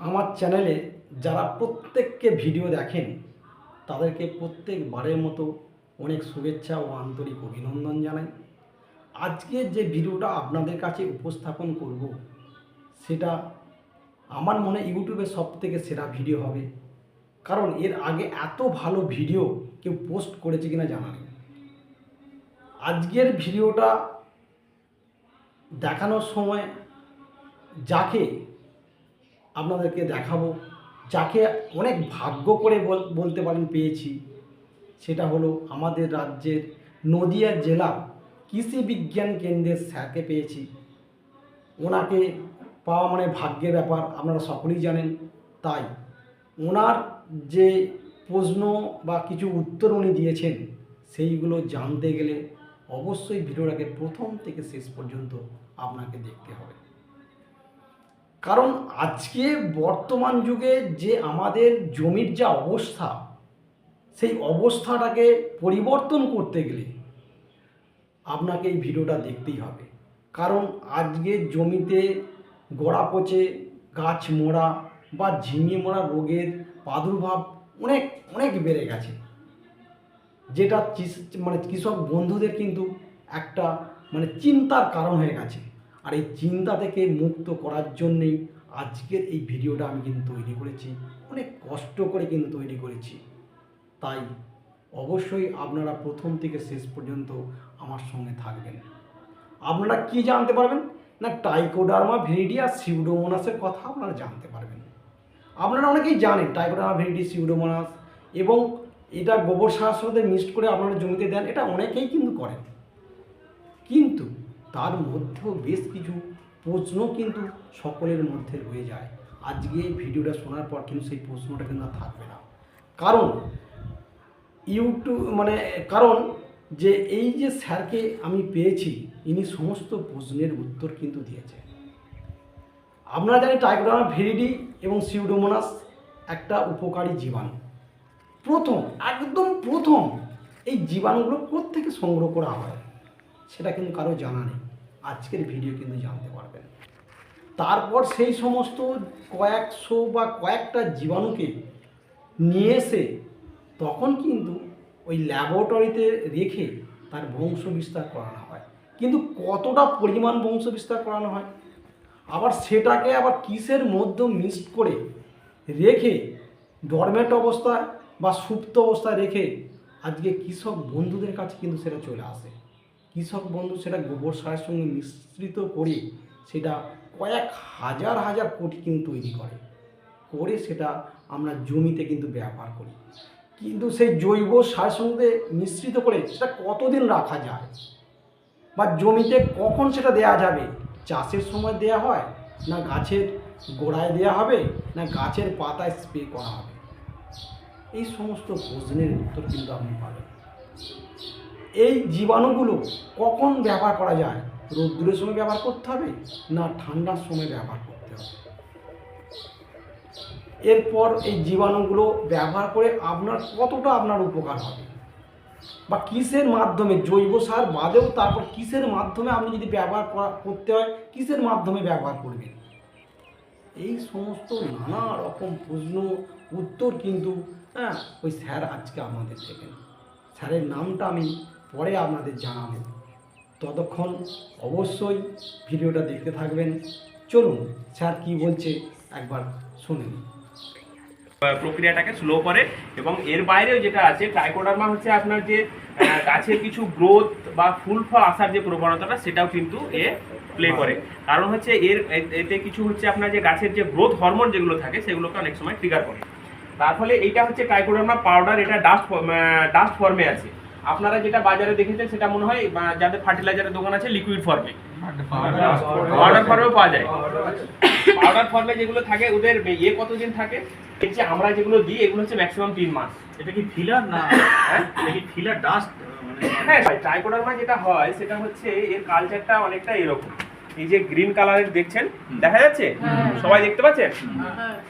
আমার চ্যানেলে যারা প্রত্যেককে ভিডিও দেখেন, তাদেরকে প্রত্যেকবারের মতো অনেক শুভেচ্ছা ও আন্তরিক অভিনন্দন জানাই। আজকের যে ভিডিওটা আপনাদের কাছে উপস্থাপন করব, সেটা আমার মনে ইউটিউবে সব থেকে সেরা ভিডিও হবে। কারণ এর আগে এত ভালো ভিডিও কেউ পোস্ট করেছে কিনা জানা নেই। আজকের ভিডিওটা দেখানোর সময় যাকে আপনাদেরকে দেখাবো, যাকে অনেক ভাগ্য করে বল- বলতে পারেন পেয়েছি। সেটা হলো আমাদের রাজ্যের নদিয়া জেলা কৃষি বিজ্ঞান কেন্দ্রের স্যারকে পেয়েছি। ওনাকে পাওয়া মানে ভাগ্যের ব্যাপার, আপনারা সকলেই জানেন, তাই ওনার যে প্রশ্ন বা কিছু উত্তর উনি দিয়েছেন, সেইগুলো জানতে গেলে অবশ্যই ভিডিওটাকে প্রথম থেকে শেষ পর্যন্ত আপনাকে দেখতে হবে। কারণ আজকে বর্তমান যুগে যে আমাদের জমির যা অবস্থা, সেই অবস্থাটাকে পরিবর্তন করতে গেলে আপনাকে এই ভিডিওটা দেখতেই হবে। কারণ আজকে জমিতে গোড়া পচে, গাছ মরা বা ঝিঙে মরা রোগের প্রাদুর্ভাব অনেক অনেক বেড়ে গেছে। যেটা মানে কৃষক বন্ধুদের কিন্তু একটা মানে চিন্তার কারণ হয়ে গেছে। আর এই চিন্তা থেকে মুক্ত করার জন্যেই আজকের এই ভিডিওটা আমি কিন্তু তৈরি করেছি। অনেক কষ্ট করে কিন্তু তৈরি করেছি। তাই অবশ্যই আপনারা প্রথম থেকে শেষ পর্যন্ত আমার সঙ্গে থাকবেন। আপনারা কি জানতে পারবেন? না টাইকোডার্মা ভেরিডি আর সিউডোমোনাসের কথা আপনারা জানতে পারবেন। আপনারা অনেকেই জানেন টাইকোডার্মা ভেরিডি সিউডোমোনাস এবং এটা গোবর সারের সাথে মিক্সড করে আপনারা জমিতে দেন, এটা অনেকেই কিন্তু করেন। কিন্তু তার মধ্যেও বেশ কিছু প্রশ্ন কিন্তু সকলের মধ্যে রয়ে যায়। আজকে এই ভিডিওটা শোনার পর কিন্তু সেই প্রশ্নটা কিন্তু আর থাকবে না। কারণ ইউটিউব মানে কারণ যে এই যে স্যারকে আমি পেয়েছি, ইনি সমস্ত প্রশ্নের উত্তর কিন্তু দিয়েছে আপনারা জানেন টাইকোডার্মা ভেরিডি এবং সিউডোমোনাস একটা উপকারী জীবাণু। প্রথম, একদম প্রথম এই জীবাণুগুলো কোত্থেকে সংগ্রহ করা হয়? সেটা কিন্তু কারও জানা নেই। আজকের ভিডিও কিন্তু জানতে পারবেন। তারপর সেই সমস্ত কয়েকশো বা কয়েকটা জীবাণুকে নিয়ে এসে তখন কিন্তু ওই ল্যাবরেটরিতে রেখে তার বংশ বিস্তার করানো হয়। কিন্তু কতটা পরিমাণ বংশ বিস্তার করানো হয়? আবার সেটাকে আবার কিসের মধ্যে মিক্সড করে রেখে ডরমেট অবস্থায় বা সুপ্ত অবস্থায় রেখে আজকে কৃষক বন্ধুদের কাছে কিন্তু সেটা চলে আসে। কৃষক বন্ধু সেটা গোবর সারের সঙ্গে মিশ্রিত করে সেটা কয়েক হাজার হাজার কোটি কিন্তু তৈরি করে। করে সেটা আমরা জমিতে কিন্তু ব্যবহার করি। কিন্তু সেই জৈব সারের সঙ্গে মিশ্রিত করে সেটা কতদিন রাখা যায়? বা জমিতে কখন সেটা দেয়া যাবে? চাষের সময় দেয়া হয় না গাছের গোড়ায় দেয়া হবে না গাছের পাতায় স্প্রে করা হবে? এই সমস্ত প্রশ্নের উত্তর কিন্তু আপনি পাবেন। এই জীবাণুগুলো কখন ব্যবহার করা যায়? রোদ্দুরের সময় ব্যবহার করতে হবে না ঠান্ডার সময় ব্যবহার করতে হবে? এরপর এই জীবাণুগুলো ব্যবহার করে আপনার কতটা আপনার উপকার হবে? বা কিসের মাধ্যমে? জৈব সার বাদেও তারপর কিসের মাধ্যমে আপনি যদি ব্যবহার করা, করতে হয়, কিসের মাধ্যমে ব্যবহার করবেন? এই সমস্ত নানা রকম প্রশ্ন, উত্তর কিন্তু হ্যাঁ ওই স্যার আজকে আমাদের দেবেন। স্যারের নামটা আমি পরে আপনাদের জানাব। ততক্ষণ অবশ্যই ভিডিওটা দেখতে থাকবেন। চলুন, স্যার কি বলছে একবার শুনে প্রক্রিয়াটাকে স্লো করে এবং এর বাইরেও যেটা আছে ট্রাইকোডার্মা হচ্ছে আপনার যে গাছের কিছু গ্রোথ বা ফুল ফল আসার যে প্রবণতাটা, সেটাও কিন্তু এ প্লে করে। কারণ হচ্ছে এর, এতে কিছু হচ্ছে আপনার যে গাছের যে গ্রোথ হরমোন যেগুলো থাকে, সেগুলোকে অনেক সময় ট্রিগার করে। তার ফলে এইটা হচ্ছে ট্রাইকোডার্মা পাউডার এটা ডাস্ট ডাস্ট ফর্মে আছে। আপনারা যেটা বাজারে দেখেছেন সেটা মনে হয় যাদের ফার্টিলাইজারের দোকান আছে লিকুইড ফর্মে পাউডার ফর্মে পাওয়া যায়। পাউডার ফর্মে যেগুলো থাকে ওদের ইয়ে কতদিন থাকে? এই যে আমরা যেগুলো দিই এগুলো হচ্ছে ম্যাক্সিমাম তিন মাস। এটা কি ফিলার না এটা কি ফিলার ডাস্ট হ্যাঁ ট্রাইকোডার্মা যেটা হয় সেটা হচ্ছে এর কালচারটা অনেকটা এরকম। এই যে গ্রিন কালারের দেখছেন দেখা যাচ্ছে? সবাই দেখতে পাচ্ছেন?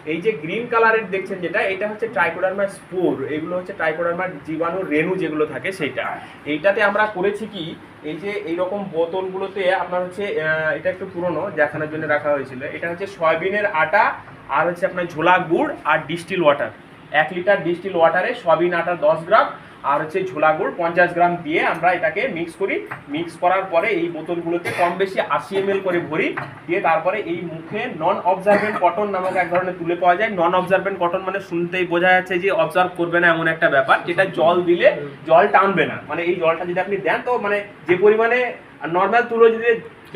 এই যে গ্রিন কালারের দেখছেন যেটা এটা হচ্ছে ট্রাইকোডার্মা স্পোর এগুলো হচ্ছে ট্রাইকোডার্মার জীবাণু রেণু যেগুলো থাকে সেটা এইটাতে আমরা করেছি কি এই যে এইরকম বোতলগুলোতে আপনার হচ্ছে আহ, এটা একটু পুরনো দেখানোর জন্য রাখা হয়েছিল। এটা হচ্ছে সয়াবিনের আটা আর হচ্ছে আপনার ঝোলা গুড় আর ডিস্টিল ওয়াটার এক লিটার ডিস্টিল ওয়াটারে সয়াবিন আটা দশ গ্রাম আর হচ্ছে ঝোলা গুড় পঞ্চাশ গ্রাম দিয়ে আমরা এটাকে মিক্স করি। মিক্স করার পরে এই বোতলগুলোতে কম বেশি আশি এম করে ভরি। দিয়ে তারপরে এই মুখে নন অবজারভেন্ট কটন নামক এক ধরনের তুলে পাওয়া যায়। নন অবজারভেন্ট কটন মানে শুনতেই বোঝা যাচ্ছে যে অবজার্ভ করবে না এমন একটা ব্যাপার যেটা জল দিলে জল টানবে না। মানে এই জলটা যদি আপনি দেন তো মানে যে পরিমাণে নর্মাল তুলো যদি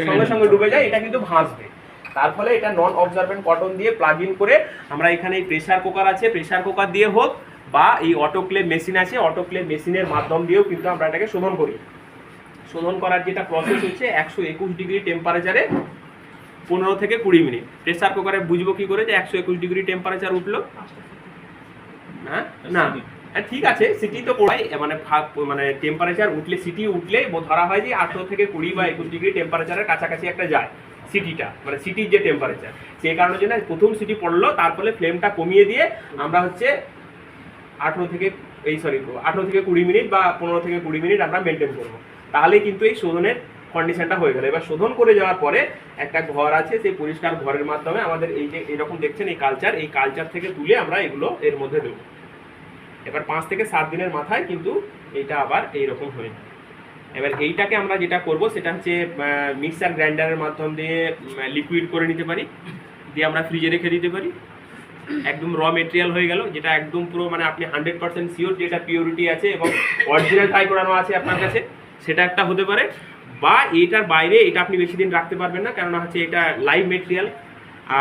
সঙ্গে সঙ্গে ডুবে যায় এটা কিন্তু ভাসবে। তার ফলে এটা নন অবজারভেন্ট কটন দিয়ে প্লাগ ইন করে আমরা এখানে এই প্রেসার কুকার আছে। প্রেসার কুকার দিয়ে হোক বা এই অটোক্লেভ মেশিন আছে অটোক্লেভ মেশিনের মাধ্যম দিয়েও কিন্তু আমরা এটাকে শোধন করি। শোধন করার যেটা প্রসেস হচ্ছে একশো একুশ ডিগ্রি টেম্পারেচারে পনেরো থেকে কুড়ি মিনিট। প্রেসার কুকারে বুঝব কি করে যে একশো একুশ ডিগ্রি টেম্পারেচার উঠল? হ্যাঁ? না। হ্যাঁ, ঠিক আছে সিটি তো পড়াই মানে মানে টেম্পারেচার উঠলে সিটি উঠলে ধরা হয় যে আঠেরো থেকে কুড়ি বা একুশ ডিগ্রি টেম্পারেচারের কাছাকাছি একটা যায় সিটিটা মানে সিটির যে টেম্পারেচার সেই কারণের জন্য প্রথম সিটি পড়ল তারপরে ফ্লেমটা কমিয়ে দিয়ে আমরা হচ্ছে আঠেরো থেকে, এই সরি আঠেরো থেকে কুড়ি মিনিট বা পনেরো থেকে কুড়ি মিনিট আমরা মেনটেন করব। তাহলে কিন্তু এই শোধনের কন্ডিশনটা হয়ে গেল। এবার শোধন করে যাওয়ার পরে একটা ঘর আছে, সেই পরিষ্কার ঘরের মাধ্যমে আমাদের এই যে, এরকম দেখছেন এই কালচার এই কালচার থেকে তুলে আমরা এগুলো এর মধ্যে দেবো। এবার পাঁচ থেকে সাত দিনের মাথায় কিন্তু এটা আবার এইরকম হয়ে যায় এবার এইটাকে আমরা যেটা করব, সেটা হচ্ছে মিক্সার গ্রাইন্ডারের মাধ্যম দিয়ে লিকুইড করে নিতে পারি। দিয়ে আমরা ফ্রিজে রেখে দিতে পারি। একদম র মেটেরিয়াল হয়ে গেল, যেটা একদম পুরো মানে আপনি হান্ড্রেড পার্সেন্ট শিওর যেটা পিওরিটি আছে এবং অরিজিনাল টাই করানো আছে আপনার কাছে, সেটা একটা হতে পারে। বা এটার বাইরে এটা আপনি বেশি দিন রাখতে পারবেন না, কেননা হচ্ছে এটা লাইভ মেটেরিয়াল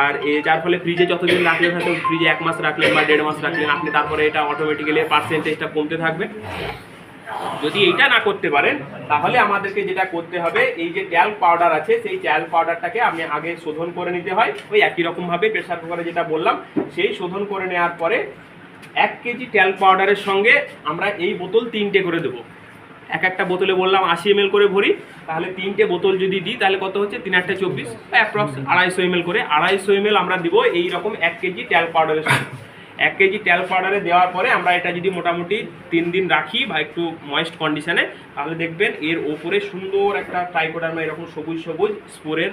আর এ যার ফলে ফ্রিজে যতদিন রাখলেন হয়তো ফ্রিজে এক মাস রাখলেন বা দেড় মাস রাখলেন, আপনি তারপরে এটা অটোমেটিক্যালি পার্সেন্টেজটা কমতে থাকবে। যদি এইটা না করতে পারেন, তাহলে আমাদেরকে যেটা করতে হবে, এই যে ট্যাল পাউডার আছে, সেই ট্যাল পাউডারটাকে আপনি আগে শোধন করে নিতে হয়। ওই একই রকমভাবে প্রেসার কুকারে যেটা বললাম, সেই শোধন করে নেওয়ার পরে এক কেজি ট্যাল পাউডারের সঙ্গে আমরা এই বোতল তিনটে করে দেবো। এক একটা বোতলে বললাম আশি এম করে ভরি, তাহলে তিনটে বোতল যদি দিই, তাহলে কত হচ্ছে? তিন আটটা চব্বিশ। অ্যাপ্রক্স আড়াইশো এম করে আড়াইশো এম আমরা দিব এই রকম এক কেজি ট্যাল পাউডারের সঙ্গে। এক কেজি ট্যাল পাউডারে দেওয়ার পরে আমরা এটা যদি মোটামুটি তিন দিন রাখি বা একটু ময়েস্ট কন্ডিশনে তাহলে দেখবেন এর ওপরে সুন্দর একটা ট্রাইকোডার্মা এরকম সবুজ সবুজ স্পোরের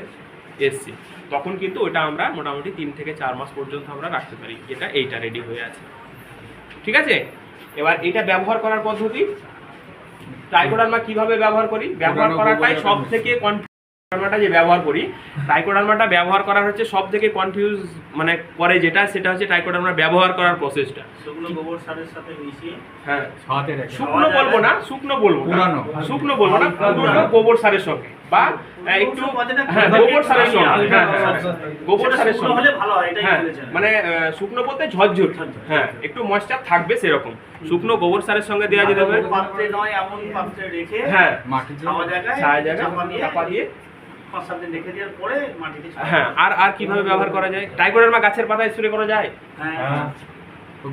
এসছে। তখন কিন্তু ওটা আমরা মোটামুটি তিন থেকে চার মাস পর্যন্ত আমরা রাখতে পারি যেটা এইটা রেডি হয়ে আছে। ঠিক আছে? এবার এটা ব্যবহার করার পদ্ধতি। ট্রাইকোডার্মা কীভাবে ব্যবহার করি? ব্যবহার করাটাই সব থেকে ট্রাইকোডার্মাটা যে ব্যবহার করি ট্রাইকোডার্মাটা ব্যবহার করার হচ্ছে সব থেকে কনফিউজ মানে করে যেটা সেটা হচ্ছে ট্রাইকোডার্মা ব্যবহার করার প্রসেসটা সেগুলো গোবর সারের সাথে মিশিয়ে হ্যাঁ। শুকনো বলব না শুকনো বলব না। পুরানো। শুকনো বলব না পুরনো গোবর সারের সঙ্গে। বা একটু গোবর সারের হ্যাঁ সাথে সঙ্গে হ্যাঁ, হ্যাঁ, গোবর সারের শুকনো সঙ্গে। হলে ভালো হয়, এটাই হ্যাঁ মানে শুকনো বলতে ঝরঝর। হ্যাঁ একটু ময়েশ্চার থাকবে সেরকম। শুকনো গোবর সারের সঙ্গে দেওয়া যেতে পারে। পাত্রে নয় এমন পাত্রে রেখে হ্যাঁ। ছাওয়া জায়গায় ছায়া জায়গা চাপা দিয়ে চাপা দিয়ে পাঁচ সাত দিন রেখে দেওয়ার পরে মাটিতে হ্যাঁ আর আর কীভাবে ব্যবহার করা যায়? টাইকোডার্মা গাছের পাতায় স্প্রে করা যায়? হ্যাঁ। হ্যাঁ।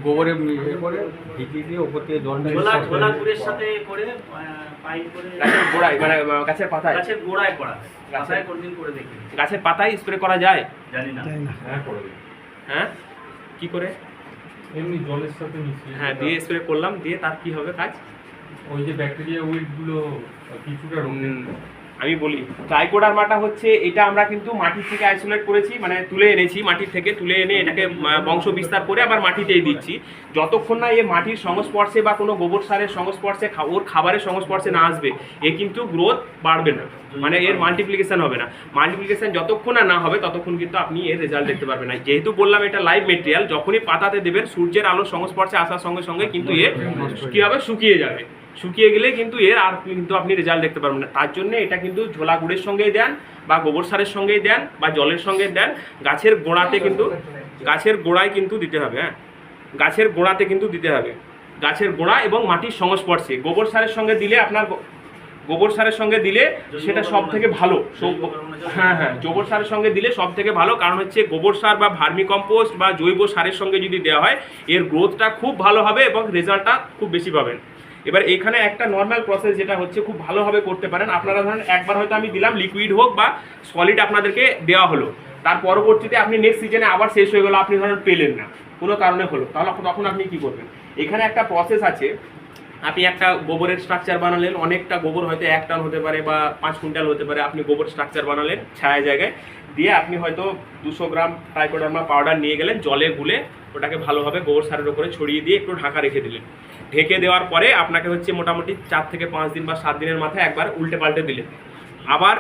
গোবরে ইয়ে করে দিয়ে ওপর থেকে ঝোলা গুড়ের সাথে করে পাইপ করে গাছের গোড়ায় মানে গাছের পাতায়? গাছের গোড়ায় করা পাতায় কোনদিন করে দেখি গাছের পাতায় স্প্রে করা যায়? জানি না। হ্যাঁ করে হ্যাঁ? কি করে? এমনি জলের সাথে মিশিয়ে হ্যাঁ দিয়ে স্প্রে করলাম দিয়ে তার কি হবে কাজ? ওই যে ব্যাকটেরিয়া উইডগুলো কিছুটা উম, আমি বলি ট্রাইকোডার্মাটা হচ্ছে, এটা আমরা কিন্তু মাটি থেকে আইসোলেট করেছি মানে তুলে এনেছি মাটির থেকে, তুলে এনে এটাকে বংশ বিস্তার করে আবার মাটিতেই দিচ্ছি। যতক্ষণ না এ মাটির সংস্পর্শে বা কোনো গোবর সারের সংস্পর্শে ওর খাবারের সংস্পর্শে না আসবে, এ কিন্তু গ্রোথ বাড়বে না। মানে এর মাল্টিপ্লিকেশন হবে না। মাল্টিপ্লিকেশন যতক্ষণ না হবে, ততক্ষণ কিন্তু আপনি এর রেজাল্ট দেখতে পারবেন না। যেহেতু বললাম, এটা লাইভ মেটেরিয়াল যখনই পাতাতে দেবেন, সূর্যের আলোর সংস্পর্শে আসার সঙ্গে সঙ্গে কিন্তু এ কি হবে? শুকিয়ে যাবে। শুকিয়ে গেলে কিন্তু এর আর কিন্তু আপনি রেজাল্ট দেখতে পারবেন না। তার জন্য এটা কিন্তু ঝোলা গুড়ের সঙ্গেই দেন বা গোবর সারের সঙ্গেই দেন বা জলের সঙ্গে দেন। গাছের গোড়াতে কিন্তু গাছের গোড়ায় কিন্তু দিতে হবে হ্যাঁ? গাছের গোড়াতে কিন্তু দিতে হবে। গাছের গোড়া এবং মাটির সংস্পর্শে। গোবর সারের সঙ্গে দিলে আপনার গোবর সারের সঙ্গে দিলে সেটা সব থেকে ভালো। হ্যাঁ হ্যাঁ গোবর সারের সঙ্গে দিলে সব থেকে ভালো। কারণ হচ্ছে গোবর সার বা ভার্মি কম্পোস্ট বা জৈব সারের সঙ্গে যদি দেওয়া হয় এর গ্রোথটা খুব ভালো হবে এবং রেজাল্টটা খুব বেশি পাবেন। এবার এখানে একটা নর্মাল প্রসেস যেটা হচ্ছে, খুব ভালোভাবে করতে পারেন। আপনারা ধরেন, একবার হয়তো আমি দিলাম লিকুইড হোক বা সলিড আপনাদেরকে দেওয়া হলো। তার পরবর্তীতে আপনি নেক্সট সিজনে আবার শেষ হয়ে গেলো, আপনি ধরেন পেলেন না। কোনো কারণে হলো। তাহলে তখন আপনি কি করবেন? এখানে একটা প্রসেস আছে। আপনি একটা গোবরের স্ট্রাকচার বানালেন। অনেকটা গোবর হয়তো এক টন হতে পারে বা পাঁচ কুইন্টাল হতে পারে। আপনি গোবর স্ট্রাকচার বানালেন ছায়া জায়গায়। দিয়ে আপনি হয়তো দুশো গ্রাম ট্রাইকোডার্মা পাউডার নিয়ে গেলেন, জলে গুলে ওটাকে ভালোভাবে গোবর সারের উপরে ছড়িয়ে দিয়ে একটু ঢাকা রেখে দিলেন। ঢেকে দেওয়ার পরে আপনাকে হচ্ছে মোটামুটি চার থেকে পাঁচ দিন বা সাত দিনের মাথায় একবার উল্টে পাল্টে দিলেন। আবার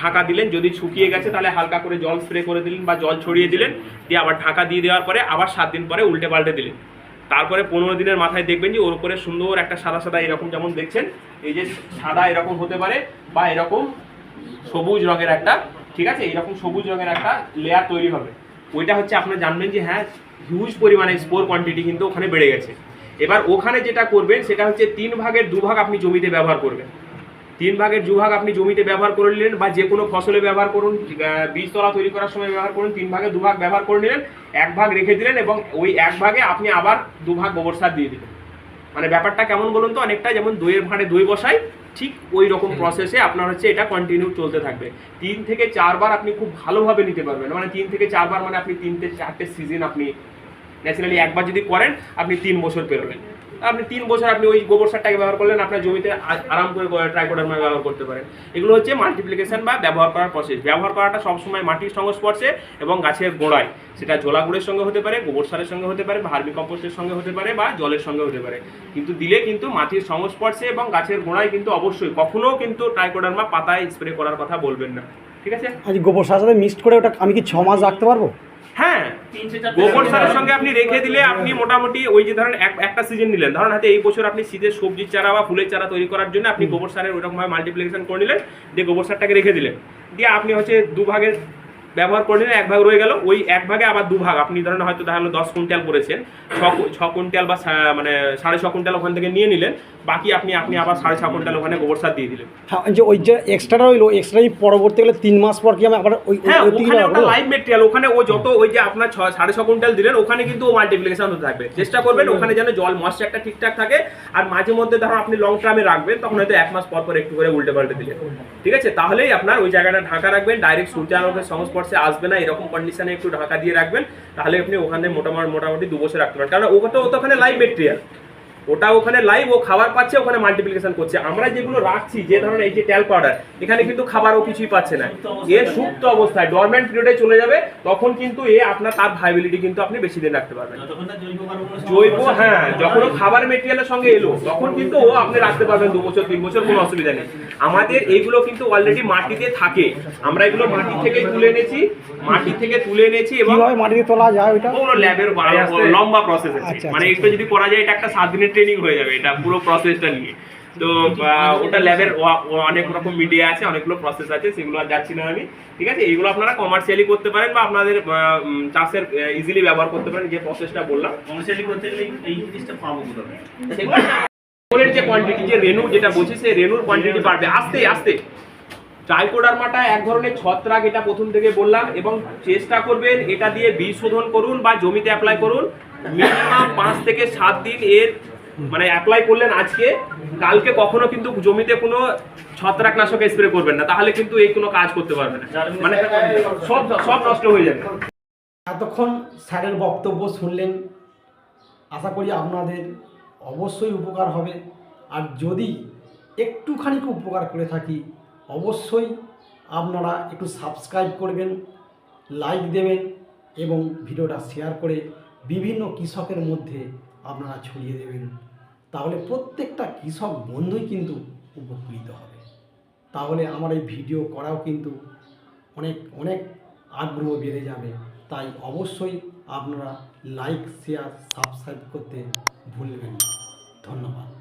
ঢাকা দিলেন, যদি শুকিয়ে গেছে তাহলে হালকা করে জল স্প্রে করে দিলেন বা জল ছড়িয়ে দিলেন, দিয়ে আবার ঢাকা দিয়ে দেওয়ার পরে আবার সাত দিন পরে উল্টে পাল্টে দিলেন। তারপরে পনেরো দিনের মাথায় দেখবেন যে ওর উপরে সুন্দর একটা সাদা সাদা এরকম যেমন দেখছেন, এই যে সাদা এরকম হতে পারে বা এরকম সবুজ রঙের একটা, ঠিক আছে? এরকম সবুজ রঙের একটা লেয়ার তৈরি হবে। ওইটা হচ্ছে আপনারা জানবেন যে হ্যাঁ হিউজ পরিমাণে স্পোর কোয়ান্টিটি কিন্তু ওখানে বেড়ে গেছে। এবার ওখানে যেটা করবেন সেটা হচ্ছে তিন ভাগের দু ভাগ আপনি জমিতে ব্যবহার করবেন। তিন ভাগের দু ভাগ আপনি জমিতে ব্যবহার করে নিলেন বা যে কোনো ফসলে ব্যবহার করুন বীজতলা তৈরি করার সময় ব্যবহার করুন তিন ভাগে দু ভাগ ব্যবহার করে নিলেন এক ভাগ রেখে দিলেন এবং ওই এক ভাগে আপনি আবার দু ভাগ গোবর সার দিয়ে দিলেন। মানে ব্যাপারটা কেমন বলুন তো? অনেকটা যেমন দইয়ের ভাঁড়ে দই বসাই ঠিক ওই রকম প্রসেসে আপনার হচ্ছে এটা কন্টিনিউ চলতে থাকবে। তিন থেকে চারবার আপনি খুব ভালোভাবে নিতে পারবেন। মানে তিন থেকে চারবার মানে আপনি তিনটে চারটে সিজন আপনি ন্যাচারালি একবার যদি করেন আপনি তিন বছর পেরোবেন আপনি তিন বছর আপনি ওই গোবর সারটাকে ব্যবহার করলেন আপনার জমিতে আরাম করে ট্রাইকোডার্মা ব্যবহার করতে পারেন। এগুলো হচ্ছে মাল্টিপ্লিকেশন বা ব্যবহার করার প্রসেস ব্যবহার করাটা সবসময় মাটির সংস্পর্শে এবং গাছের গোড়ায়। সেটা জোলা গুঁড়ের সঙ্গে হতে পারে গোবর সারের সঙ্গে হতে পারে ভার্মি কম্পোস্টের সঙ্গে হতে পারে বা জলের সঙ্গে হতে পারে। কিন্তু দিলে কিন্তু মাটির সংস্পর্শে এবং গাছের গোড়ায় কিন্তু অবশ্যই কখনো কিন্তু ট্রাইকোডার্মা পাতায় স্প্রে করার কথা বলবেন না। ঠিক আছে? আজ গোবর সার সাথে মিক্সড করে ওটা আমি কি ছ মাস রাখতে পারব? হ্যাঁ। গোবর সারের সঙ্গে আপনি রেখে দিলে আপনি মোটামুটি ওই যে ধরেন একটা সিজন নিলেন। ধরেন হাতে এই বছর আপনি শীতের সবজির চারা বা ফুলের চারা তৈরি করার জন্য আপনি গোবর সারের ওইরকমভাবে মাল্টিপ্লিকেশন করে নিলেন দিয়ে গোবর সারটাকে রেখে দিলেন। দিয়ে আপনি হচ্ছে দু ভাগের ব্যবহার করে নিলেন এক ভাগ রয়ে গেল। ওই এক ভাগে আবার দু ভাগ। আপনি ধরেন হয়তো দেখা গেলো দশ কুইন্টাল করেছেন ছ কুইন্টাল বা মানে সাড়ে ছ কুইন্টাল ওখান থেকে নিয়ে নিলেন বাকি আপনি আপনি আবার সাড়ে ছ কুইন্টাল ওখানে গোবর সার দিয়ে দিলেন। হ্যাঁ যে ওই যে এক্সট্রা রইল এক্সট্রা পরবর্তীকালে তিন মাস পর কি আমি আবার ওই ওই- হ্যাঁ ওখানে ওটা লাইভ মেটেরিয়াল ওখানে ও যত ওই যে আপনার ছ সাড়ে ছ কুইন্টাল দিলেন ওখানে কিন্তু ও মাল্টিপ্লিকেশন হতে থাকবে। চেষ্টা করবেন ওখানে যেন জল ময়েশ্চারটা ঠিকঠাক থাকে আর মাঝে মধ্যে ধরো আপনি লং টার্মে রাখবেন তখন হয়তো এক মাস পর পর একটু করে উল্টে পাল্টে দিলেন। ঠিক আছে? তাহলেই আপনার ওই জায়গাটা ঢাকা রাখবেন ডাইরেক্ট সূর্যালোকের সংস্পর্শে আসবে না, এরকম কন্ডিশনে একটু ঢাকা দিয়ে রাখবেন, তাহলে আপনি ওখানে মোটামুটি মোটামুটি দু বছর রাখতে পারেন কারণ তো ওখানে লাইভ মেটেরিয়াল ওটা ওখানে লাইভ ও খাবার পাচ্ছে ওখানে মাল্টিপ্লিকেশন করছে। আমরা যেগুলো রাখছি যে ধরনের এই যে ট্যাল পাউডার এখানে কিন্তু খাবারও কিছুই পাচ্ছে না। এর সুপ্ত অবস্থায় ডরমেন্ট পিরিয়ডে চলে যাবে তখন কিন্তু এ আপনার তার ভাইবিলিটি কিন্তু আপনি বেশি দিন রাখতে পারবেন। জৈব হ্যাঁ যখন ও খাবার মেটেরিয়ালের সঙ্গে এলো তখন কিন্তু ও আপনি রাখতে পারবেন দু বছর তিন বছর কোনো অসুবিধা নেই। আমাদের এইগুলো কিন্তু অলরেডি মাটিতে থাকে। আমরা এগুলো মাটি থেকে তুলে এনেছি মাটি থেকে তুলে এনেছি এবং মাটিতে তোলা যায় পুরো ল্যাবের লম্বা প্রসেস আছে। আচ্ছা, মানে আচ্ছা। এটা যদি করা যায় এটা একটা সাত দিনের ট্রেনিং হয়ে যাবে এটা পুরো প্রসেসটা নিয়ে। তো ওটা ল্যাবের অনেক রকম মিডিয়া আছে অনেকগুলো প্রসেস আছে সেগুলো আর যাচ্ছি না আমি ঠিক আছে? এইগুলো আপনারা কমার্শিয়ালি করতে পারেন বা আপনাদের চাষের ইজিলি ব্যবহার করতে পারেন যে প্রসেসটা বললাম। কমার্শিয়ালি করতে গেলে এই- জিনিসটা পাবো কোথায়? সেগুলো যে কোয়ান্টিটি যে রেনু যেটা বলছি সেই রেনুর কোয়ান্টিটি বাড়বে। আস্তে আস্তে। ট্রাইকোডার্মাটা এক ধরনের ছত্রাক এটা প্রথম থেকে বললাম এবং চেষ্টা করবেন এটা দিয়ে বীজ শোধন করুন বা জমিতে অ্যাপ্লাই করুন। মিনিমাম পাঁচ থেকে সাত দিন এর মানে অ্যাপ্লাই করলেন আজকে কালকে কখনো কিন্তু জমিতে কোনো ছত্রাকনাশক স্প্রে করবেন না তাহলে কিন্তু এই কোনো কাজ করতে পারবে না। মানে সব সব নষ্ট হয়ে যাবে। এতক্ষণ স্যারের বক্তব্য শুনলেন। আশা করি আপনাদের অবশ্যই উপকার হবে। আর যদি একটুখানি উপকার করে থাকি অবশ্যই আপনারা একটু সাবস্ক্রাইব করবেন লাইক দেবেন এবং ভিডিওটা শেয়ার করে বিভিন্ন কৃষকের মধ্যে আপনারা ছড়িয়ে দেবেন। তাহলে প্রত্যেকটা কৃষক বন্ধুই কিন্তু উপকৃত হবে। তাহলে আমার এই ভিডিও করাও কিন্তু অনেক অনেক আগ্রহ বেড়ে যাবে। তাই অবশ্যই আপনারা লাইক শেয়ার সাবস্ক্রাইব করতে ভুলবেন না।